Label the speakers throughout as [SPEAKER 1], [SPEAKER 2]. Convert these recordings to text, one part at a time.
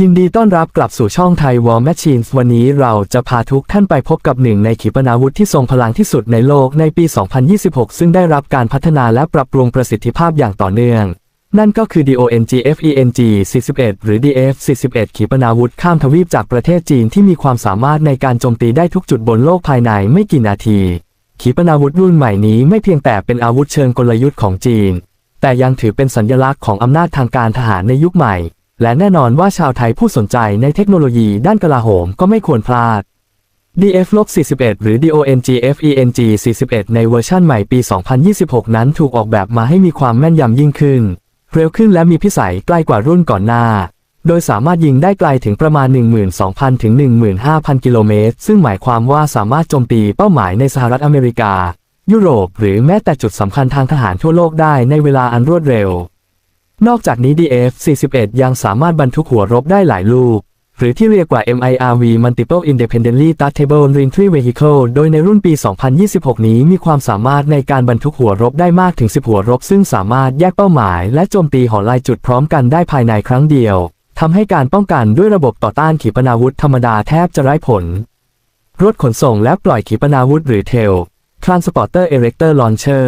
[SPEAKER 1] ยินดีต้อนรับกลับสู่ช่องไทย War Machines วันนี้เราจะพาทุกท่านไปพบกับหนึ่งในขีปนาวุธที่ทรงพลังที่สุดในโลกในปี 2026 ซึ่งได้รับการพัฒนาและปรับปรุงประสิทธิภาพอย่างต่อเนื่อง นั่นก็คือ DONG FENG 41 หรือ DF 41ขีปนาวุธข้ามทวีปจากประเทศจีนที่มีความสามารถในการโจมตีได้ทุกจุดบนโลกภายในไม่กี่นาที ขีปนาวุธรุ่นใหม่นี้ไม่เพียงแต่เป็นอาวุธเชิงกลยุทธ์ของจีน แต่ยังถือเป็นสัญลักษณ์ของอำนาจทางการทหารในยุคใหม่ และแน่นอนว่าชาวไทยผู้สนใจในเทคโนโลยีด้านกลาโหมก็ไม่ควรพลาด DF-41 หรือ DONG FENG 41 ในเวอร์ชั่นใหม่ปี 2026 นั้นถูกออกแบบมาให้มีความแม่นยำยิ่งขึ้น เร็วขึ้นและมีพิสัยใกล้กว่ารุ่นก่อนหน้า โดยสามารถยิงได้ไกลถึงประมาณ 12,000 ถึง 15,000 กิโลเมตร ซึ่งหมายความว่าสามารถโจมตีเป้าหมายในสหรัฐอเมริกา ยุโรป หรือแม้แต่จุดสำคัญทางทหารทั่วโลกได้ในเวลาอันรวดเร็ว นอกจากนี้ DF-41 ยังสามารถบรรทุกหัวรบได้หลายลูก หรือที่เรียกว่า MIRV Multiple Independently Trackable Reentry Vehicle โดยในรุ่นปี 2026 นี้มีความสามารถในการบรรทุกหัวรบได้มากถึง 10 หัวรบ ซึ่งสามารถแยกเป้าหมาย และโจมตีหอลายจุดพร้อมกันได้ภายในครั้งเดียวทำให้การป้องกันด้วยระบบต่อต้านขีปนาวุธธรรมดาแทบจะไร้ผล รถขนส่งและปล่อยขีปนาวุธหรือเทล Transporter Erector Launcher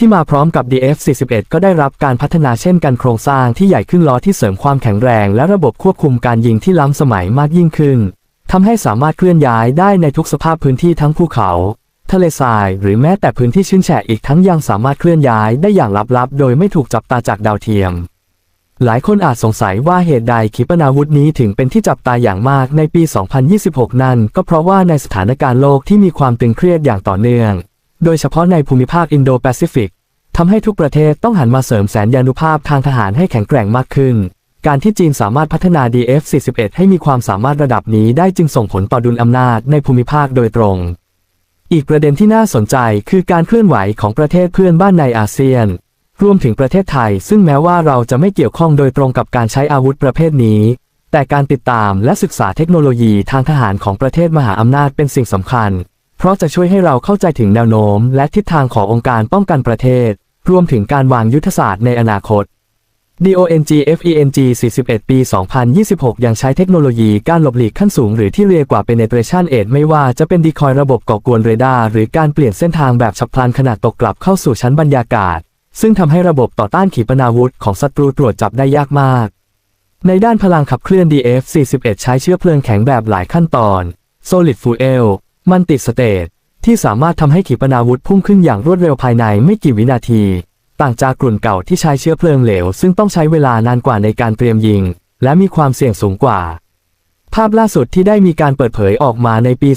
[SPEAKER 1] ที่มาพร้อมกับ DF-41 ก็ได้รับการพัฒนาเช่นกันโครงสร้างที่ใหญ่ขึ้นล้อที่เสริมความแข็งแรง และระบบควบคุมการยิงที่ล้ำสมัยมากยิ่งขึ้นทำให้สามารถเคลื่อนย้ายได้ในทุกสภาพพื้นที่ทั้งภูเขา ทะเลทราย หรือแม้แต่พื้นที่ชื้นแฉะอีกทั้งยังสามารถเคลื่อนย้ายได้อย่างลับๆ โดยไม่ถูกจับตาจากดาวเทียม หลายคนอาจสงสัยว่าเหตุใดขีปนาวุธนี้ถึงเป็นที่จับตาอย่างมากในปี 2026 นั้นก็เพราะว่าในสถานการณ์โลกที่มีความตึงเครียดอย่างต่อเนื่อง โดยเฉพาะในภูมิภาคอินโดแปซิฟิกทำให้ทุกประเทศต้องหันมาเสริมแสนยานุภาพทางทหารให้แข็งแกร่งมากขึ้น การที่จีนสามารถพัฒนา DF-41 ให้มีความสามารถระดับนี้ได้จึงส่งผลต่อดุลอำนาจในภูมิภาคโดยตรง อีกประเด็นที่น่าสนใจคือการเคลื่อนไหวของประเทศเพื่อนบ้านในอาเซียน รวมถึงประเทศไทย ซึ่งแม้ว่าเราจะไม่เกี่ยวข้องโดยตรงกับการใช้อาวุธประเภทนี้ แต่การติดตามและศึกษาเทคโนโลยีทางทหารของประเทศมหาอำนาจเป็นสิ่งสำคัญ เพราะจะช่วยให้เราเข้าใจถึงแนวโน้ม และทิศทางขององค์การป้องกันประเทศ รวมถึงการวางยุทธศาสตร์ในอนาคต DONG FENG 41 ปี 2026 ยังใช้เทคโนโลยีการหลบหลีกขั้นสูง หรือที่เรียกว่า penetration aid ไม่ว่าจะเป็นดีคอยระบบก่อกวนเรดาร์หรือการเปลี่ยนเส้นทางแบบฉับพลันขณะตกกลับเข้าสู่ชั้นบรรยากาศ ซึ่งทำให้ระบบต่อต้านขีปนาวุธของศัตรูตรวจจับได้ยากมาก ในด้านพลังขับเคลื่อน DF-41 ใช้เชื้อเพลิงแข็งแบบหลายขั้นตอน Solid Fuel มันติดสเตทที่สามารถทำให้ขีปนาวุธพุ่งขึ้นอย่างรวดเร็วภายในไม่กี่วินาที ต่างจากกลุ่นเก่าที่ใช้เชื้อเพลิงเหลว ซึ่งต้องใช้เวลานานกว่าในการเตรียมยิง และมีความเสี่ยงสูงกว่า ภาพล่าสุดที่ได้มีการเปิดเผยออกมาในปี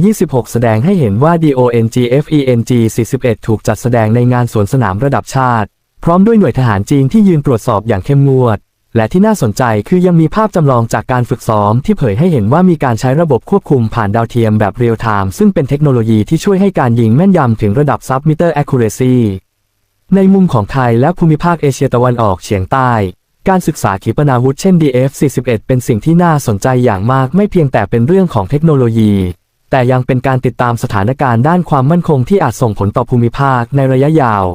[SPEAKER 1] 2026 แสดงให้เห็นว่า DONG FENG 41 ถูกจัดแสดงในงานสวนสนามระดับชาติ พร้อมด้วยหน่วยทหารจีนที่ยืนตรวจสอบอย่างเข้มงวด และที่น่าสนใจคือยังมีภาพจำลองจากการฝึกซ้อมที่เผยให้เห็นว่ามีการใช้ระบบควบคุมผ่านดาวเทียมแบบเรียลไทม์ซึ่งเป็นเทคโนโลยีที่ช่วยให้การยิงแม่นยำถึงระดับซับมิเตอร์ accuracy ในมุมของไทยและภูมิภาคเอเชียตะวันออกเฉียงใต้ การศึกษาขีปนาวุธเช่น DF-41 เป็นสิ่งที่น่าสนใจอย่างมากไม่เพียงแต่เป็นเรื่องของเทคโนโลยี แต่ยังเป็นการติดตามสถานการณ์ด้านความมั่นคงที่อาจส่งผลต่อภูมิภาคในระยะยาว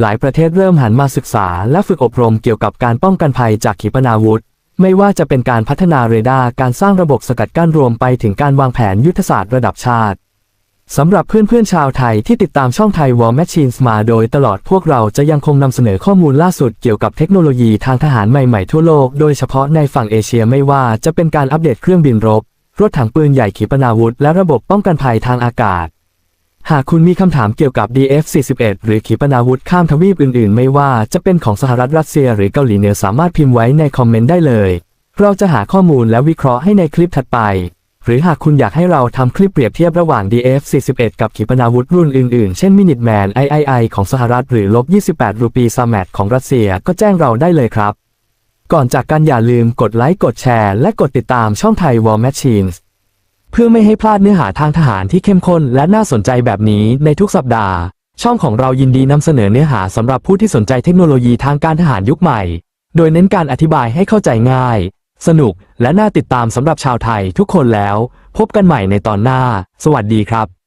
[SPEAKER 1] หลายประเทศเริ่มหันมาศึกษาและฝึกอบรมเกี่ยวกับการป้องกันภัยจากขีปนาวุธ ไม่ว่าจะเป็นการพัฒนาเรดาร์การสร้างระบบสกัดกั้นรวมไปถึงการวางแผนยุทธศาสตร์ระดับชาติสำหรับเพื่อนๆชาวไทยที่ติดตามช่องไทย War Machines มาโดยตลอดพวกเราจะยังคงนำเสนอข้อมูลล่าสุดเกี่ยวกับเทคโนโลยีทางทหารใหม่ๆทั่วโลกโดยเฉพาะในฝั่งเอเชียไม่ว่าจะเป็นการอัปเดตเครื่องบินรบ รถถังปืนใหญ่ขีปนาวุธ และระบบป้องกันภัยทางอากาศ หากคุณมีคำถามเกี่ยวกับ DF-41 หรือขีปนาวุธข้ามทวีปอื่นๆ ไม่ว่าจะเป็นของสหรัฐรัสเซีย หรือเกาหลีเหนือสามารถพิมพ์ไว้ในคอมเมนต์ได้เลย เราจะหาข้อมูลและวิเคราะห์ให้ในคลิปถัดไป หรือหากคุณอยากให้เราทำคลิปเปรียบเทียบระหว่าง DF-41 กับขีปนาวุธรุ่นอื่นๆ เช่น Minuteman III ของสหรัฐหรือลบ28รูปีซาแมตของรัสเซียก็แจ้งเราได้เลยครับ ก่อนจากกันอย่าลืมกดไลค์กดแชร์ และกดติดตามช่องไทย War Machines เพื่อไม่ให้พลาดเนื้อหาทางทหารที่เข้มข้นและน่าสนใจแบบนี้ในทุกสัปดาห์ ช่องของเรายินดีนำเสนอเนื้อหาสำหรับผู้ที่สนใจเทคโนโลยีทางการทหารยุคใหม่ โดยเน้นการอธิบายให้เข้าใจง่าย สนุกและน่าติดตามสำหรับชาวไทยทุกคนแล้ว พบกันใหม่ในตอนหน้า สวัสดีครับ